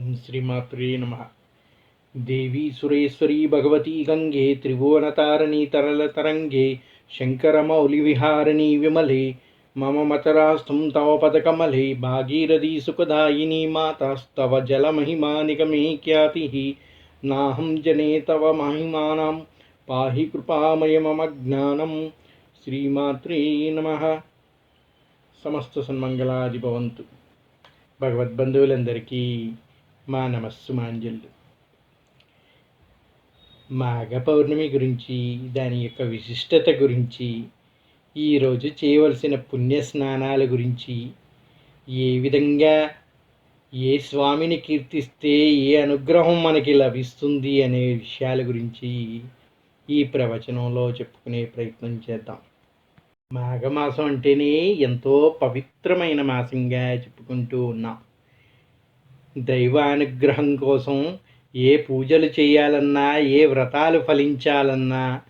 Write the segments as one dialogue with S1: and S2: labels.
S1: ఓం శ్రీమాత్రే నమ. దేవీ సురేశ్వరీ భగవతీ గంగే త్రిభువనతారణీ తరళతరంగే శంకరమౌళివిహారిణీ విమలే మమ మచరాస్థం తవ పదకమలే భాగీరథీ సుఖదాయిని మాతాస్తవ జలమహిమా నిగమే ఖ్యాతి. నాహం జనే తవ మహిమానం పాహి కృపామయ మమ జ్ఞానం. శ్రీమాత్రే నమ. సమస్త సన్మంగళాది భవంతు. భగవద్బంధువులందరికీ మా నమస్సు మాంజల్లు. మాఘ పౌర్ణమి గురించి దాని యొక్క విశిష్టత గురించి ఈరోజు చేయవలసిన పుణ్య స్నానాల గురించి ఏ విధంగా ఏ స్వామిని కీర్తిస్తే ఏ అనుగ్రహం మనకి లభిస్తుంది అనే విషయాల గురించి ఈ ప్రవచనంలో చెప్పుకునే ప్రయత్నం చేద్దాం. మాఘమాసం అంటేనే ఎంతో పవిత్రమైన మాసంగా చెప్పుకుంటూ ఉన్నాం. దైవానుగ్రహం కోసం ఏ పూజలు చేయాలన్నా ఏ వ్రతాలు ఫలించాలన్నా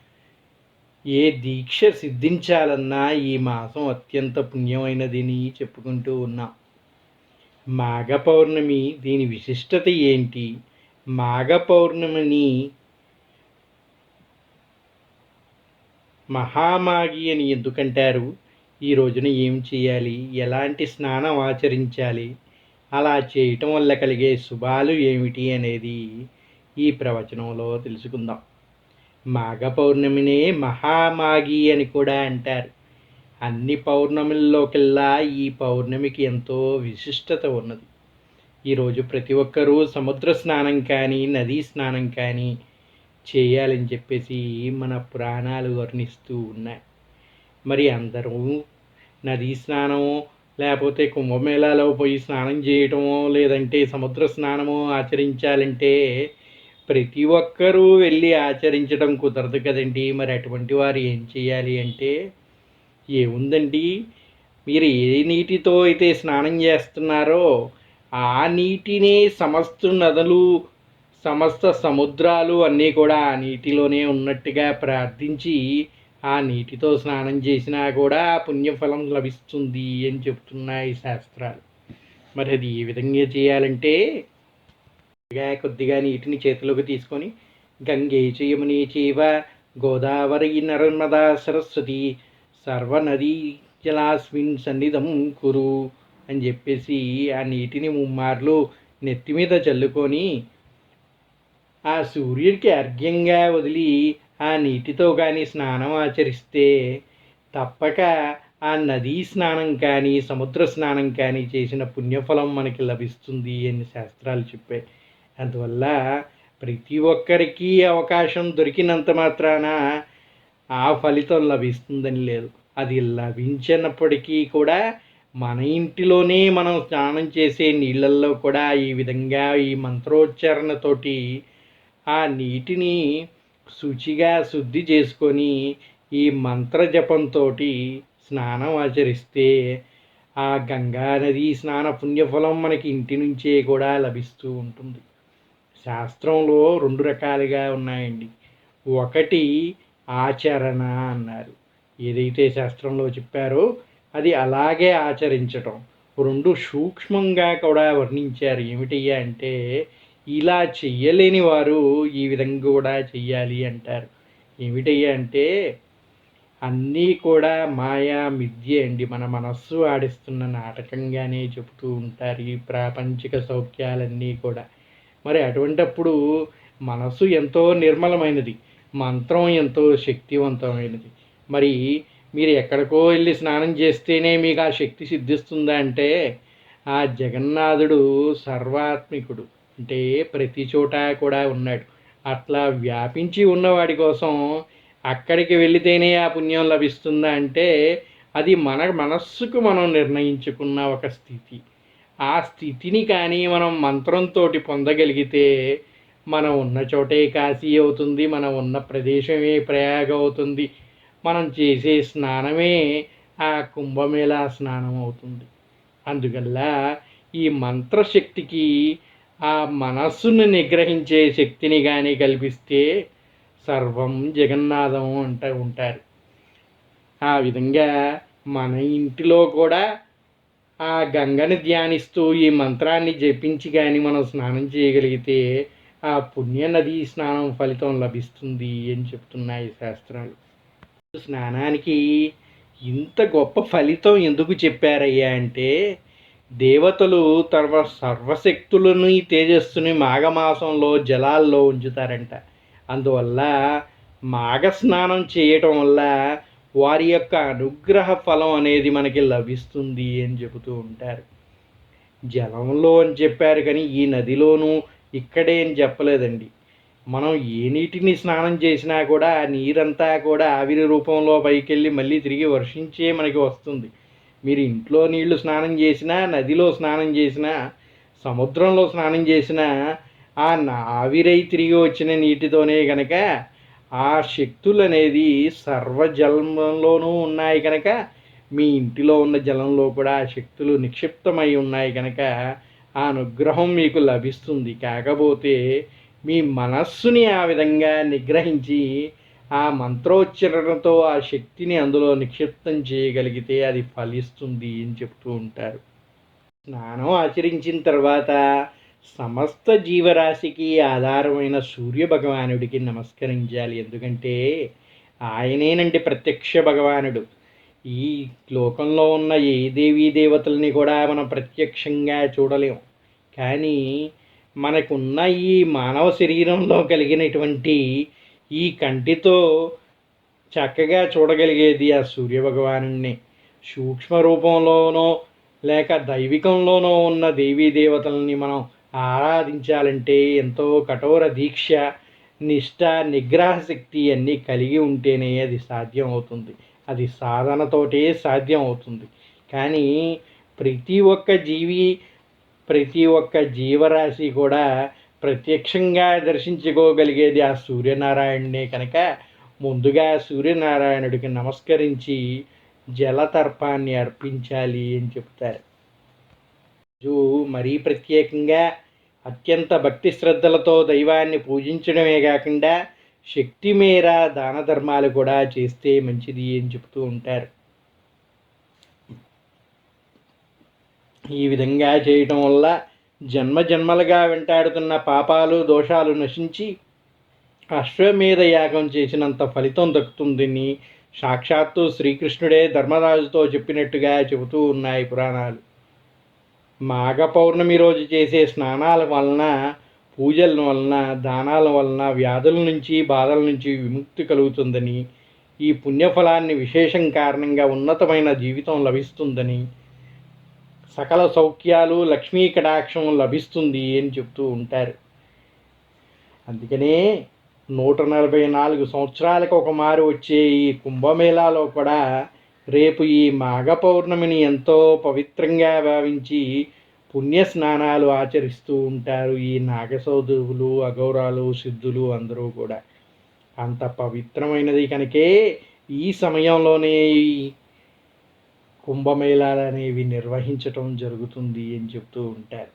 S1: ఏ దీక్ష సిద్ధించాలన్నా ఈ మాసం అత్యంత పుణ్యమైనదని చెప్పుకుంటూ ఉన్నాం. మాఘ పౌర్ణమి దీని విశిష్టత ఏంటి? మాఘ పౌర్ణమిని మహామాగి అని ఎందుకంటారు? ఈ రోజున ఏం చేయాలి? ఎలాంటి స్నానం ఆచరించాలి? అలా చేయటం వల్ల కలిగే శుభాలు ఏమిటి అనేది ఈ ప్రవచనంలో తెలుసుకుందాం. మాఘ పౌర్ణమినే మహామాగి అని కూడా అంటారు. అన్ని పౌర్ణమిల్లోకెల్లా ఈ పౌర్ణమికి ఎంతో విశిష్టత ఉన్నది. ఈరోజు ప్రతి ఒక్కరూ సముద్ర స్నానం కానీ నదీ స్నానం కానీ చేయాలని చెప్పేసి మన పురాణాలు వర్ణిస్తూ ఉన్నాయి. మరి అందరూ నదీ స్నానం లేకపోతే కుంభమేళాలో పోయి స్నానం చేయటమో లేదంటే సముద్ర స్నానమో ఆచరించాలంటే ప్రతి ఒక్కరూ వెళ్ళి ఆచరించడం కుదరదు కదండి. మరి అటువంటి వారు ఏం చేయాలి అంటే ఏముందండి? మీరు ఏ నీటితో అయితే స్నానం చేస్తున్నారో ఆ నీటినే సమస్త నదులు సమస్త సముద్రాలు అన్నీ కూడా ఆ నీటిలోనే ఉన్నట్టుగా ప్రార్థించి ఆ నీటితో స్నానం చేసినా కూడా పుణ్యఫలం లభిస్తుంది అని చెప్తున్నాయి శాస్త్రాలు. మరి అది ఏ విధంగా చేయాలంటే కొద్దిగా కొద్దిగా నీటిని చేతిలోకి తీసుకొని గంగే చేయముని చేవ గోదావరి నర్మదా సరస్వతి సర్వనదీ జలాస్మిన్ సన్నిధం కురు అని చెప్పేసి ఆ నీటిని ముమ్మార్లు నెత్తి మీద చల్లుకొని ఆ సూర్యుడికి అర్ఘ్యంగా వదిలి ఆ నీటితో కానీ స్నానం ఆచరిస్తే తప్పక ఆ నదీ స్నానం కానీ సముద్ర స్నానం కానీ చేసిన పుణ్యఫలం మనకి లభిస్తుంది అని శాస్త్రాలు చెప్పాయి. అందువల్ల ప్రతి ఒక్కరికి అవకాశం దొరికినంత మాత్రాన ఆ ఫలితం లభిస్తుందని లేదు. అది లభించినప్పటికీ కూడా మన ఇంటిలోనే మనం స్నానం చేసే నీళ్ళల్లో కూడా ఈ విధంగా ఈ మంత్రోచ్చారణతోటి ఆ నీటిని శుచిగా శుద్ధి చేసుకొని ఈ మంత్ర జపంతో స్నానం ఆచరిస్తే ఆ గంగా నది స్నాన పుణ్యఫలం మనకి ఇంటి నుంచే కూడా లభిస్తూ ఉంటుంది. శాస్త్రంలో రెండు రకాలుగా ఉన్నాయండి. ఒకటి ఆచరణ అన్నారు. ఏదైతే శాస్త్రంలో చెప్పారో అది అలాగే ఆచరించటం. రెండు సూక్ష్మంగా కూడా వర్ణించారు. ఏమిటయ్యా అంటే ఇలా చెయ్యలేని వారు ఈ విధంగా కూడా చెయ్యాలి అంటారు. ఏమిటయ్యా అంటే అన్నీ కూడా మాయా మిథ్యే అండి. మన మనస్సు ఆడిస్తున్న నాటకంగానే చెబుతూ ఉంటారు ఈ ప్రాపంచిక సౌఖ్యాలన్నీ కూడా. మరి అటువంటప్పుడు మనస్సు ఎంతో నిర్మలమైనది మంత్రం ఎంతో శక్తివంతమైనది. మరి మీరు ఎక్కడికో వెళ్ళి స్నానం చేస్తేనే మీకు ఆ శక్తి సిద్ధిస్తుందా అంటే ఆ జగన్నాథుడు సర్వాత్మికుడు. అంటే ప్రతి చోట కూడా ఉన్నాడు. అట్లా వ్యాపించి ఉన్నవాడి కోసం అక్కడికి వెళితేనే ఆ పుణ్యం లభిస్తుందా అంటే అది మన మనస్సుకు మనం నిర్ణయించుకున్న ఒక స్థితి. ఆ స్థితిని కానీ మనం మంత్రంతో పొందగలిగితే మనం ఉన్న చోటే కాశీ అవుతుంది మనం ఉన్న ప్రదేశమే ప్రయాగ అవుతుంది మనం చేసే స్నానమే ఆ కుంభమేళా స్నానం అవుతుంది. అందువల్ల ఈ మంత్రశక్తికి ఆ మనస్సును నిగ్రహించే శక్తిని కానీ కల్పిస్తే సర్వం జగన్నాథం అంటూ ఉంటారు. ఆ విధంగా మన ఇంటిలో కూడా ఆ గంగని ధ్యానిస్తూ ఈ మంత్రాన్ని జపించి కానీ మనం స్నానం చేయగలిగితే ఆ పుణ్య నది స్నానం ఫలితం లభిస్తుంది అని చెప్తున్నాయి శాస్త్రాలు. స్నానానికి ఇంత గొప్ప ఫలితం ఎందుకు చెప్పారయ్యా అంటే దేవతలు తమ సర్వశక్తులను తేజస్సుని మాఘమాసంలో జలాల్లో ఉంచుతారంట. అందువల్ల మాఘ స్నానం చేయటం వల్ల వారి యొక్క అనుగ్రహ ఫలం అనేది మనకి లభిస్తుంది అని చెబుతూ ఉంటారు. జలంలో అని చెప్పారు కానీ ఈ నదిలోనూ ఇక్కడే అని చెప్పలేదండి. మనం ఏ నీటిని స్నానం చేసినా కూడా ఆ నీరంతా కూడా ఆవిరి రూపంలో పైకెళ్ళి మళ్ళీ తిరిగి వర్షించే మనకి వస్తుంది. మీరు ఇంట్లో నీళ్ళు స్నానం చేసినా నదిలో స్నానం చేసినా సముద్రంలో స్నానం చేసినా ఆ ఆవిరై తిరిగి వచ్చిన నీటితోనే కనుక ఆ శక్తులు అనేది సర్వజలంలోనూ ఉన్నాయి కనుక మీ ఇంటిలో ఉన్న జలంలో కూడా ఆ శక్తులు నిక్షిప్తమై ఉన్నాయి కనుక ఆ అనుగ్రహం మీకు లభిస్తుంది. కాకపోతే మీ మనస్సుని ఆ విధంగా నిగ్రహించి ఆ మంత్రోచ్చరణతో ఆ శక్తిని అందులో నిక్షిప్తం చేయగలిగితే అది ఫలిస్తుంది అని చెప్తూ ఉంటారు. స్నానం ఆచరించిన తర్వాత సమస్త జీవరాశికి ఆధారమైన సూర్య భగవానుడికి నమస్కరించాలి. ఎందుకంటే ఆయనేనండి ప్రత్యక్ష భగవానుడు. ఈ లోకంలో ఉన్న ఏ దేవీ దేవతల్ని కూడా మనం ప్రత్యక్షంగా చూడలేం. కానీ మనకున్న ఈ మానవ శరీరంలో కలిగినటువంటి ఈ కంటితో చక్కగా చూడగలిగేది ఆ సూర్యభగవాను సూక్ష్మ రూపంలోనో లేక దైవికంలోనో ఉన్న దేవీ దేవతల్ని మనం ఆరాధించాలంటే ఎంతో కఠోర దీక్ష నిష్ట నిగ్రహ శక్తి అన్నీ కలిగి ఉంటేనే అది సాధ్యం అవుతుంది అది సాధనతోటే సాధ్యం అవుతుంది కానీ ప్రతి ఒక్క జీవి ప్రతి ఒక్క జీవరాశి కూడా ప్రత్యక్షంగా దర్శించుకోగలిగేది ఆ సూర్యనారాయణనే కనుక ముందుగా సూర్యనారాయణుడికి నమస్కరించి జలతర్పాన్ని అర్పించాలి అని చెప్తారు. మరీ ప్రత్యేకంగా అత్యంత భక్తి శ్రద్ధలతో దైవాన్ని పూజించడమే కాకుండా శక్తి మేర దాన ధర్మాలు కూడా చేస్తే మంచిది అని చెప్తూ ఉంటారు. ఈ విధంగా చేయటం వల్ల జన్మ జన్మలుగా వెంటాడుతున్న పాపాలు దోషాలు నశించి అశ్వమేధ యాగం చేసినంత ఫలితం దక్కుతుందని సాక్షాత్తు శ్రీకృష్ణుడే ధర్మరాజుతో చెప్పినట్టుగా చెబుతూ ఉన్నాయి పురాణాలు. మాఘ పౌర్ణమి రోజు చేసే స్నానాల వలన పూజల వలన దానాల వలన వ్యాధుల నుంచి బాధల నుంచి విముక్తి కలుగుతుందని ఈ పుణ్యఫలాన్ని విశేషం కారణంగా ఉన్నతమైన జీవితం లభిస్తుందని సకల సౌఖ్యాలు లక్ష్మీ కటాక్షం లభిస్తుంది అని చెప్తూ ఉంటారు. అందుకనే నూట నలభై నాలుగు సంవత్సరాలకు ఒక మారు వచ్చే ఈ కుంభమేళాలో కూడా రేపు ఈ మాఘ పౌర్ణమిని ఎంతో పవిత్రంగా భావించి పుణ్య స్నానాలు ఆచరిస్తూ ఉంటారు ఈ నాగసౌదువులు అగౌరాలు సిద్ధులు అందరూ కూడా. అంత పవిత్రమైనది కనుకే ఈ సమయంలోనే కుంభమేళాలు అనేవి నిర్వహించటం జరుగుతుంది అని చెప్తూ ఉంటారు.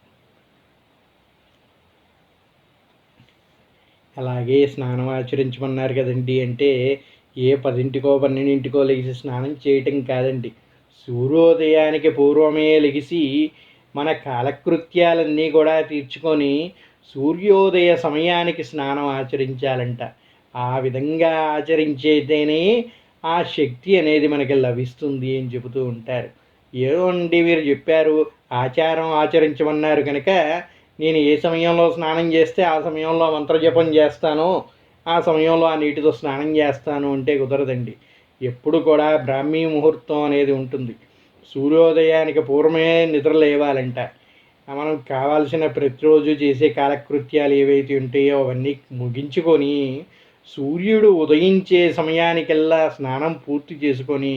S1: అలాగే స్నానం ఆచరించమన్నారు కదండి అంటే ఏ పదింటికో పన్నెండింటికో లెగిసి స్నానం చేయటం కాదండి. సూర్యోదయానికి పూర్వమే లెగిసి మన కాలకృత్యాలన్నీ కూడా తీర్చుకొని సూర్యోదయ సమయానికి స్నానం ఆచరించాలంట. ఆ విధంగా ఆచరించేతేనే ఆ శక్తి అనేది మనకి లభిస్తుంది అని చెబుతూ ఉంటారు. ఏమండి మీరు చెప్పారు ఆచారం ఆచరించమన్నారు కనుక నేను ఏ సమయంలో స్నానం చేస్తే ఆ సమయంలో మంత్రజపం చేస్తాను ఆ సమయంలో ఆ నీటితో స్నానం చేస్తాను అంటే కుదరదండి. ఎప్పుడు కూడా బ్రాహ్మీ ముహూర్తం అనేది ఉంటుంది. సూర్యోదయానికి పూర్వమే నిద్ర లేవాలంట. మనం కావాల్సిన ప్రతిరోజు చేసే కాలకృత్యాలు ఏవైతే ఉంటాయో అవన్నీ ముగించుకొని సూర్యుడు ఉదయించే సమయానికల్లా స్నానం పూర్తి చేసుకొని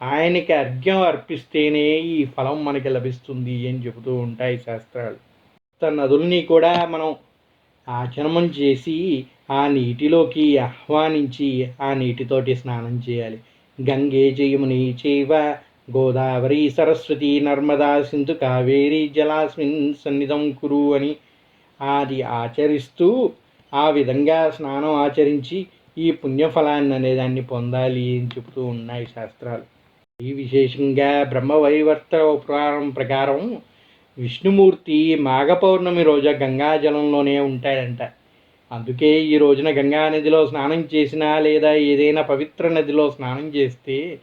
S1: ఆయనకి అర్ఘ్యం అర్పిస్తేనే ఈ ఫలం మనకి లభిస్తుంది అని చెబుతూ ఉంటాయి శాస్త్రాలు. తన నదుల్ని కూడా మనం ఆచరణం చేసి ఆ నీటిలోకి ఆహ్వానించి ఆ నీటితోటి స్నానం చేయాలి. గంగే జయముని చేవ గోదావరి సరస్వతి నర్మదా సింధు కావేరి జలాస్మిన్ సన్నిధం కురు అని అది ఆచరిస్తూ ఆ విధంగా స్నానం ఆచరించి ఈ పుణ్యఫలాన్ని అనేదాన్ని పొందాలి అని చెబుతూ ఉన్నాయి శాస్త్రాలు. ఈ విశేషంగా బ్రహ్మవైవర్త పురాణం ప్రకారం విష్ణుమూర్తి మాఘ పౌర్ణమి రోజు గంగాజలంలోనే ఉంటాడంట. అందుకే ఈ రోజున గంగా నదిలో స్నానం చేసినా లేదా ఏదైనా పవిత్ర నదిలో స్నానం చేస్తే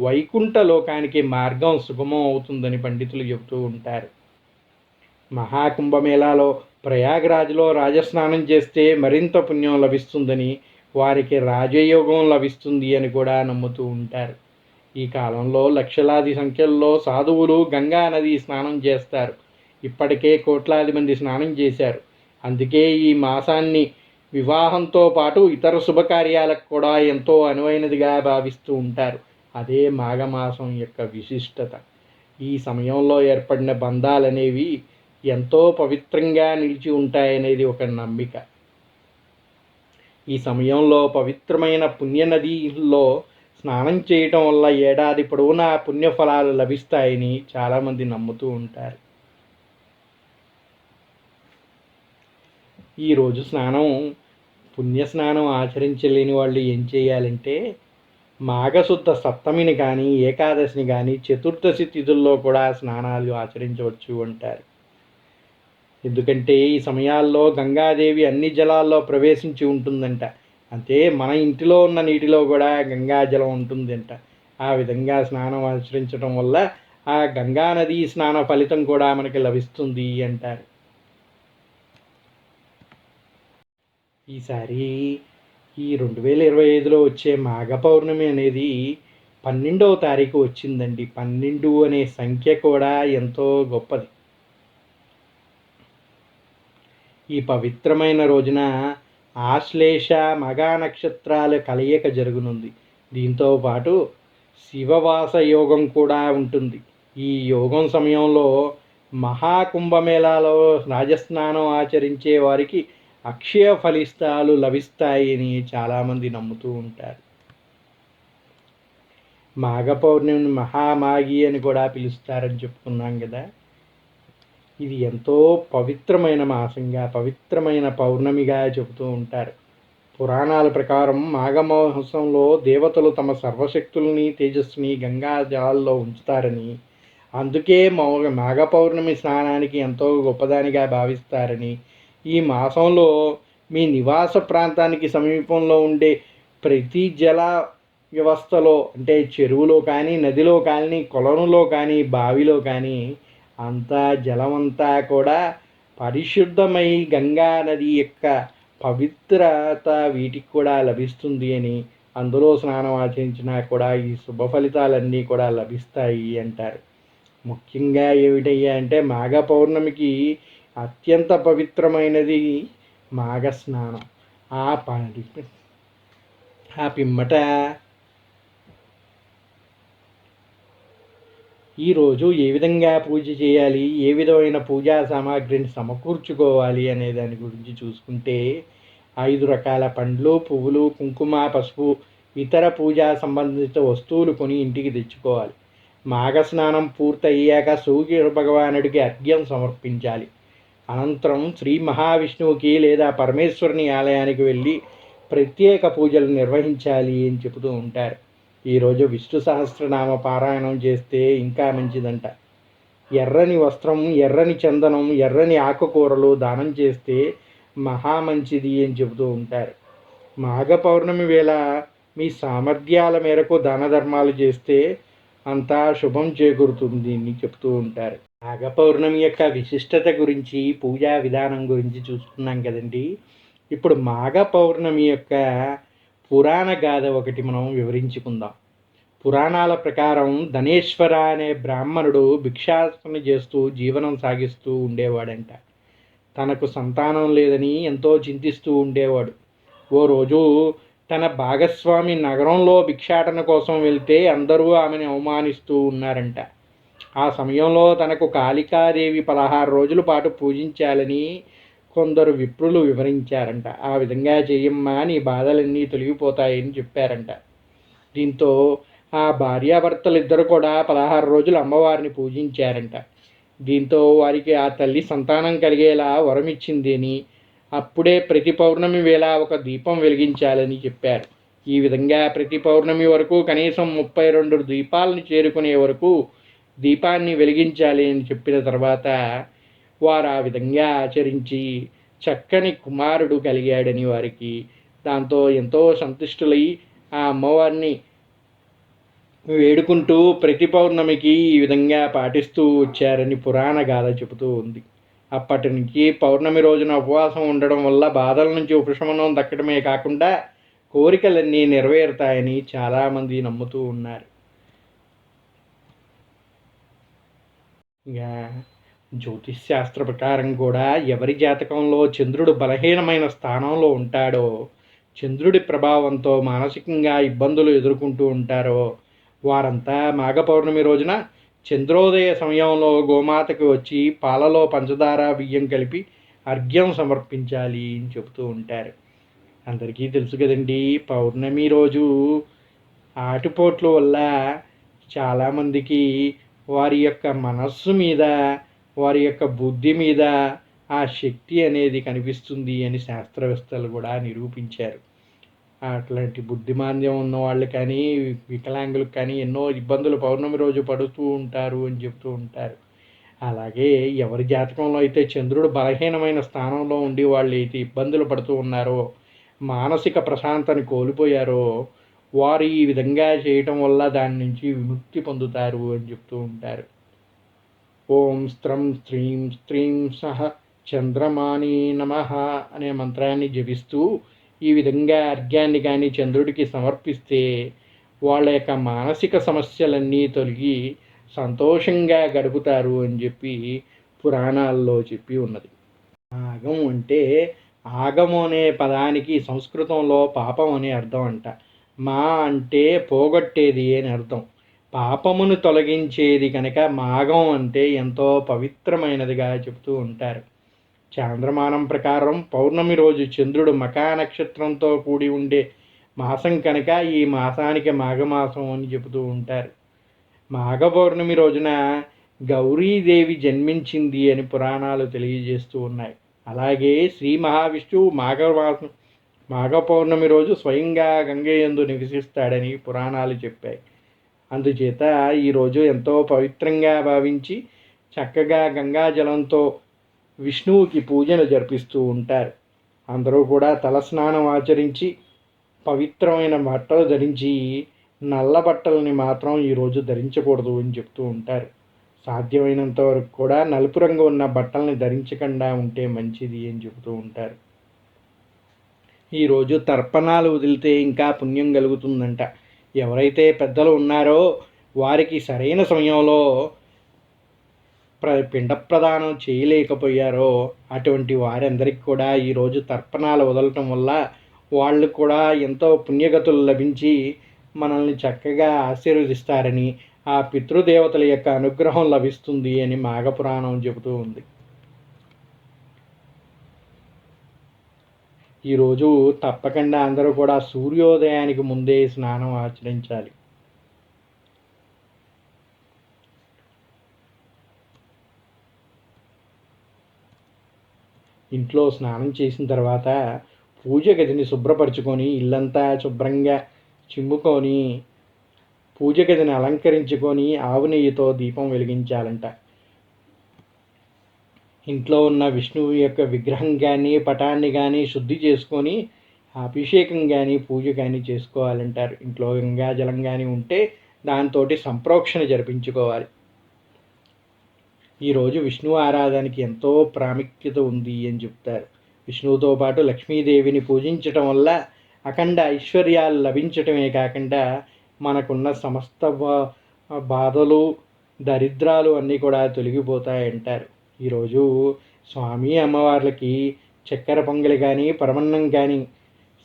S1: వైకుంఠ లోకానికి మార్గం సుగమం అవుతుందని పండితులు చెబుతూ ఉంటారు. మహాకుంభమేళాలో ప్రయాగరాజ్లో రాజస్నానం చేస్తే మరింత పుణ్యం లభిస్తుందని వారికి రాజయోగం లభిస్తుంది అని కూడా నమ్ముతూ ఉంటారు. ఈ కాలంలో లక్షలాది సంఖ్యల్లో సాధువులు గంగా నది స్నానం చేస్తారు. ఇప్పటికే కోట్లాది మంది స్నానం చేశారు. అందుకే ఈ మాసాన్ని వివాహంతో పాటు ఇతర శుభకార్యాలకు కూడా ఎంతో అనువైనదిగా భావిస్తూ ఉంటారు. అదే మాఘమాసం యొక్క విశిష్టత. ఈ సమయంలో ఏర్పడిన బంధాలనేవి ఎంతో పవిత్రంగా నిలిచి ఉంటాయనేది ఒక నమ్మిక. ఈ సమయంలో పవిత్రమైన పుణ్యనదిలో స్నానం చేయటం వల్ల ఏడాది పొడవునా పుణ్యఫలాలు లభిస్తాయని చాలామంది నమ్ముతూ ఉంటారు. ఈరోజు స్నానం పుణ్య స్నానం ఆచరించలేని వాళ్ళు ఏం చేయాలంటే మాఘశుద్ధ సప్తమిని కానీ ఏకాదశిని కానీ చతుర్దశి తిథుల్లో కూడా స్నానాలు ఆచరించవచ్చు అంటారు. ఎందుకంటే ఈ సమయాల్లో గంగాదేవి అన్ని జలాల్లో ప్రవేశించి ఉంటుందంట. అంటే మన ఇంటిలో ఉన్న నీటిలో కూడా గంగాజలం ఉంటుందంట. ఆ విధంగా స్నానం ఆచరించడం వల్ల ఆ గంగా నది స్నాన ఫలితం కూడా మనకి లభిస్తుంది అంటారు. ఈసారి ఈ రెండు వేల ఇరవై ఐదులో వచ్చే మాఘ పౌర్ణమి అనేది పన్నెండవ తారీఖు వచ్చిందండి. పన్నెండు అనే సంఖ్య కూడా ఎంతో గొప్పది. ఈ పవిత్రమైన రోజున ఆశ్లేష మగా నక్షత్రాల కలయిక జరుగునుంది. దీంతో పాటు శివవాస యోగం కూడా ఉంటుంది. ఈ యోగం సమయంలో మహాకుంభమేళాలో రాజస్నానం ఆచరించే వారికి అక్షయ ఫలితాలు లభిస్తాయని చాలామంది నమ్ముతూ ఉంటారు. మాఘ పౌర్ణమిని మహామాగి అని కూడా పిలుస్తారని చెప్పుకున్నాం కదా. ఇది ఎంతో పవిత్రమైన మాసంగా పవిత్రమైన పౌర్ణమిగా చెబుతూ ఉంటారు పురాణాల ప్రకారం మాఘమాసంలో దేవతలు తమ సర్వశక్తుల్ని తేజస్సుని గంగా జలాల్లో ఉంచుతారని అందుకే మౌ- మాఘ పౌర్ణమి స్నానానికి ఎంతో గొప్పదానిగా భావిస్తారని ఈ మాసంలో మీ నివాస ప్రాంతానికి సమీపంలో ఉండే ప్రతి జల వ్యవస్థలో అంటే చెరువులో కానీ నదిలో కానీ కొలనులో కానీ బావిలో కానీ అంతా జలమంతా కూడా పరిశుద్ధమై గంగా నది యొక్క పవిత్రత వీటికి కూడా లభిస్తుంది అని అందులో స్నానం ఆచరించినా కూడా ఈ శుభ ఫలితాలన్నీ కూడా లభిస్తాయి అంటారు. ముఖ్యంగా ఏమిటయ్యా అంటే మాఘ పౌర్ణమికి అత్యంత పవిత్రమైనది మాఘ స్నానం. ఆ పి ఆ పిమ్మట ఈరోజు ఏ విధంగా పూజ చేయాలి? ఏ విధమైన పూజా సామాగ్రిని సమకూర్చుకోవాలి అనే దాని గురించి చూసుకుంటే ఐదు రకాల పండ్లు పువ్వులు కుంకుమ పసుపు ఇతర పూజా సంబంధిత వస్తువులు కొని ఇంటికి తెచ్చుకోవాలి. మాఘస్నానం పూర్తయ్యాక సూర్య భగవానుడికి అర్ఘ్యం సమర్పించాలి. అనంతరం శ్రీ మహావిష్ణువుకి లేదా పరమేశ్వరుని ఆలయానికి వెళ్ళి ప్రత్యేక పూజలు నిర్వహించాలి అని చెబుతూ ఉంటారు. ఈరోజు విష్ణు సహస్రనామ పారాయణం చేస్తే ఇంకా మంచిదంట. ఎర్రని వస్త్రం ఎర్రని చందనం ఎర్రని ఆకుకూరలు దానం చేస్తే మహా మంచిది అని చెబుతూ ఉంటారు. మాఘ పౌర్ణమి వేళ మీ సామర్థ్యాల మేరకు దాన ధర్మాలు చేస్తే అంతా శుభం చేకూరుతుంది అని చెప్తూ ఉంటారు. నాగపౌర్ణమి యొక్క విశిష్టత గురించి పూజా విధానం గురించి చూసుకున్నాం కదండి. ఇప్పుడు మాఘ పౌర్ణమి యొక్క పురాణ గాథ ఒకటి మనం వివరించుకుందాం. పురాణాల ప్రకారం ధనేశ్వర అనే బ్రాహ్మణుడు భిక్షాసన చేస్తూ జీవనం సాగిస్తూ ఉండేవాడంట. తనకు సంతానం లేదని ఎంతో చింతిస్తూ ఉండేవాడు. ఓ రోజు తన భాగస్వామి నగరంలో భిక్షాటన కోసం వెళ్తే అందరూ ఆమెను అవమానిస్తూ ఉన్నారంట. ఆ సమయంలో తనకు కాళికాదేవి పదహారు రోజుల పాటు పూజించాలని కొందరు విప్రులు వివరించారంట. ఆ విధంగా చేయమ్మా నీ బాధలన్నీ తొలగిపోతాయని చెప్పారంట. దీంతో ఆ భార్యాభర్తలు ఇద్దరు కూడా పదహారు రోజులు అమ్మవారిని పూజించారంట. దీంతో వారికి ఆ తల్లి సంతానం కలిగేలా వరం ఇచ్చింది అని అప్పుడే ప్రతి పౌర్ణమి వేళ ఒక దీపం వెలిగించాలని చెప్పారు. ఈ విధంగా ప్రతి పౌర్ణమి వరకు కనీసం ముప్పై రెండు దీపాలను చేరుకునే వరకు దీపాన్ని వెలిగించాలి అని చెప్పిన తర్వాత వారు ఆ విధంగా ఆచరించి చక్కని కుమారుడు కలిగాడని వారికి దాంతో ఎంతో సంతుష్టులై ఆ అమ్మవారిని వేడుకుంటూ ప్రతి పౌర్ణమికి ఈ విధంగా పాటిస్తూ వచ్చారని పురాణ గాథ చెబుతూ ఉంది. అప్పటి నుంచి పౌర్ణమి రోజున ఉపవాసం ఉండడం వల్ల బాధల నుంచి ఉపశమనం దక్కడమే కాకుండా కోరికలన్నీ నెరవేరుతాయని చాలామంది నమ్ముతూ ఉన్నారు. ఇంకా జ్యోతిష్ శాస్త్ర ప్రకారం కూడా ఎవరి జాతకంలో చంద్రుడు బలహీనమైన స్థానంలో ఉంటాడో చంద్రుడి ప్రభావంతో మానసికంగా ఇబ్బందులు ఎదుర్కొంటూ ఉంటారో వారంతా మాఘ పౌర్ణమి రోజున చంద్రోదయ సమయంలో గోమాతకి వచ్చి పాలలో పంచదార బియ్యం కలిపి అర్ఘ్యం సమర్పించాలి అని చెబుతూ ఉంటారు. అందరికీ తెలుసు కదండి పౌర్ణమి రోజు ఆటుపోట్ల వల్ల చాలామందికి వారి యొక్క మనస్సు మీద వారి యొక్క బుద్ధి మీద ఆ శక్తి అనేది కనిపిస్తుంది అని శాస్త్రవేత్తలు కూడా నిరూపించారు. అట్లాంటి బుద్ధిమాంద్యం ఉన్న వాళ్ళు కానీ వికలాంగులకు కానీ ఎన్నో ఇబ్బందులు పౌర్ణమి రోజు పడుతూ ఉంటారు అని చెప్తూ ఉంటారు. అలాగే ఎవరి జాతకంలో అయితే చంద్రుడు బలహీనమైన స్థానంలో ఉండి వాళ్ళు అయితే ఇబ్బందులు పడుతూ ఉన్నారో మానసిక ప్రశాంతని కోల్పోయారో వారు ఈ విధంగా చేయటం వల్ల దాని నుంచి విముక్తి పొందుతారు అని చెప్తూ ఉంటారు. ఓం స్త్రం స్త్రీం స్త్రీం సహ చంద్రమాని నమ అనే మంత్రాన్ని జపిస్తూ ఈ విధంగా అర్ఘ్యాన్ని కానీ చంద్రుడికి సమర్పిస్తే వాళ్ళ యొక్క మానసిక సమస్యలన్నీ తొలగి సంతోషంగా గడుపుతారు అని చెప్పి పురాణాల్లో చెప్పి ఉన్నది. ఆగం అంటే ఆగము అనే పదానికి సంస్కృతంలో పాపం అనే అర్థం అంట. మా అంటే పోగొట్టేది అని అర్థం. పాపమును తొలగించేది కనుక మాఘం అంటే ఎంతో పవిత్రమైనదిగా చెబుతూ ఉంటారు. చాంద్రమానం ప్రకారం పౌర్ణమి రోజు చంద్రుడు మకా నక్షత్రంతో కూడి ఉండే మాసం కనుక ఈ మాసానికి మాఘమాసం అని చెబుతూ ఉంటారు. మాఘ పౌర్ణమి రోజున గౌరీదేవి జన్మించింది అని పురాణాలు తెలియజేస్తూ ఉన్నాయి. అలాగే శ్రీ మహావిష్ణువు మాఘమాసం మాఘ పౌర్ణమి రోజు స్వయంగా గంగయందు నివసిస్తాడని పురాణాలు చెప్పాయి. అందుచేత ఈరోజు ఎంతో పవిత్రంగా భావించి చక్కగా గంగాజలంతో విష్ణువుకి పూజలు జరిపిస్తూ ఉంటారు. అందరూ కూడా తలస్నానం ఆచరించి పవిత్రమైన బట్టలు ధరించి నల్ల బట్టలని మాత్రం ఈరోజు ధరించకూడదు అని చెప్తూ ఉంటారు. సాధ్యమైనంత వరకు కూడా నలుపు రంగు ఉన్న బట్టల్ని ధరించకుండా ఉంటే మంచిది అని చెబుతూ ఉంటారు. ఈరోజు తర్పణాలు వదిలితే ఇంకా పుణ్యం కలుగుతుందంట. ఎవరైతే పెద్దలు ఉన్నారో వారికి సరైన సమయంలో ప్ర పిండ ప్రదానం చేయలేకపోయారో అటువంటి వారందరికీ కూడా ఈరోజు తర్పణాలు వదలటం వల్ల వాళ్ళు కూడా ఎంతో పుణ్యగతులు లభించి మనల్ని చక్కగా ఆశీర్వదిస్తారని ఆ పితృదేవతల యొక్క అనుగ్రహం లభిస్తుంది అని మాఘపురాణం చెబుతూ ఉంది. ఈరోజు తప్పకుండా అందరూ కూడా సూర్యోదయానికి ముందే స్నానం ఆచరించాలి. ఇంట్లో స్నానం చేసిన తర్వాత పూజ గదిని శుభ్రపరచుకొని ఇల్లంతా శుభ్రంగా చిమ్ముకొని పూజ గదిని అలంకరించుకొని ఆవు నెయ్యితో దీపం వెలిగించాలంట. ఇంట్లో ఉన్న విష్ణువు యొక్క విగ్రహం కానీ పటాన్ని కానీ శుద్ధి చేసుకొని అభిషేకం కానీ పూజ కానీ చేసుకోవాలంటారు. ఇంట్లో గంగాజలం కానీ ఉంటే దాంతో సంప్రోక్షణ జరిపించుకోవాలి. ఈరోజు విష్ణు ఆరాధనకి ఎంతో ప్రాముఖ్యత ఉంది అని చెప్తారు. విష్ణువుతో పాటు లక్ష్మీదేవిని పూజించటం వల్ల అఖండ ఐశ్వర్యాలు లభించటమే కాకుండా మనకున్న సమస్త బాధలు దరిద్రాలు అన్నీ కూడా తొలగిపోతాయంటారు. ఈరోజు స్వామి అమ్మవార్లకి చక్కెర పొంగలి కానీ పరమన్నం కానీ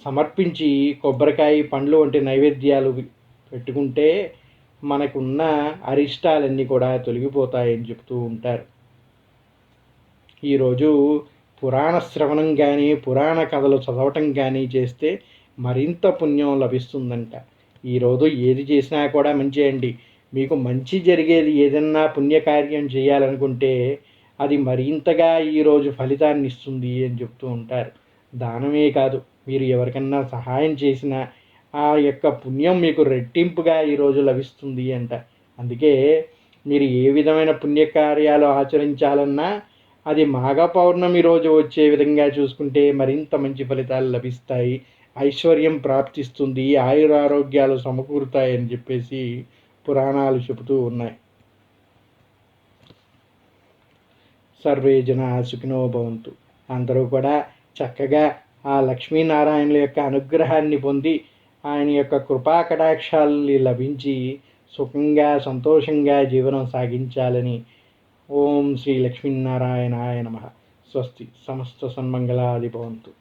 S1: సమర్పించి కొబ్బరికాయ పండ్లు వంటి నైవేద్యాలు పెట్టుకుంటే మనకున్న అరిష్టాలన్నీ కూడా తొలగిపోతాయని చెప్తూ ఉంటారు. ఈరోజు పురాణ శ్రవణం కానీ పురాణ కథలు చదవటం కానీ చేస్తే మరింత పుణ్యం లభిస్తుందంట. ఈరోజు ఏది చేసినా కూడా మంచి అండి మీకు మంచి జరిగేది ఏదన్నా పుణ్యకార్యం చేయాలనుకుంటే అది మరింతగా ఈరోజు ఫలితాన్ని ఇస్తుంది అని చెప్తూ ఉంటారు. దానమే కాదు మీరు ఎవరికన్నా సహాయం చేసినా ఆ యొక్క పుణ్యం మీకు రెట్టింపుగా ఈరోజు లభిస్తుంది అంట. అందుకే మీరు ఏ విధమైన పుణ్యకార్యాలు ఆచరించాలన్నా అది మాఘ పౌర్ణమి రోజు వచ్చే విధంగా చూసుకుంటే మరింత మంచి ఫలితాలు లభిస్తాయి. ఐశ్వర్యం ప్రాప్తిస్తుంది ఆయురారోగ్యాలు సమకూరుతాయని చెప్పేసి పురాణాలు చెబుతూ ఉన్నాయి. సర్వే జన సుఖినో భవంతు. అందరూ కూడా చక్కగా ఆ లక్ష్మీనారాయణుల యొక్క అనుగ్రహాన్ని పొంది ఆయన యొక్క కృపా కటాక్షాలని లభించి సుఖంగా సంతోషంగా జీవనం సాగించాలని ఓం శ్రీ లక్ష్మీనారాయణాయ నమ. స్వస్తి సమస్త సన్మంగళాది భవంతు.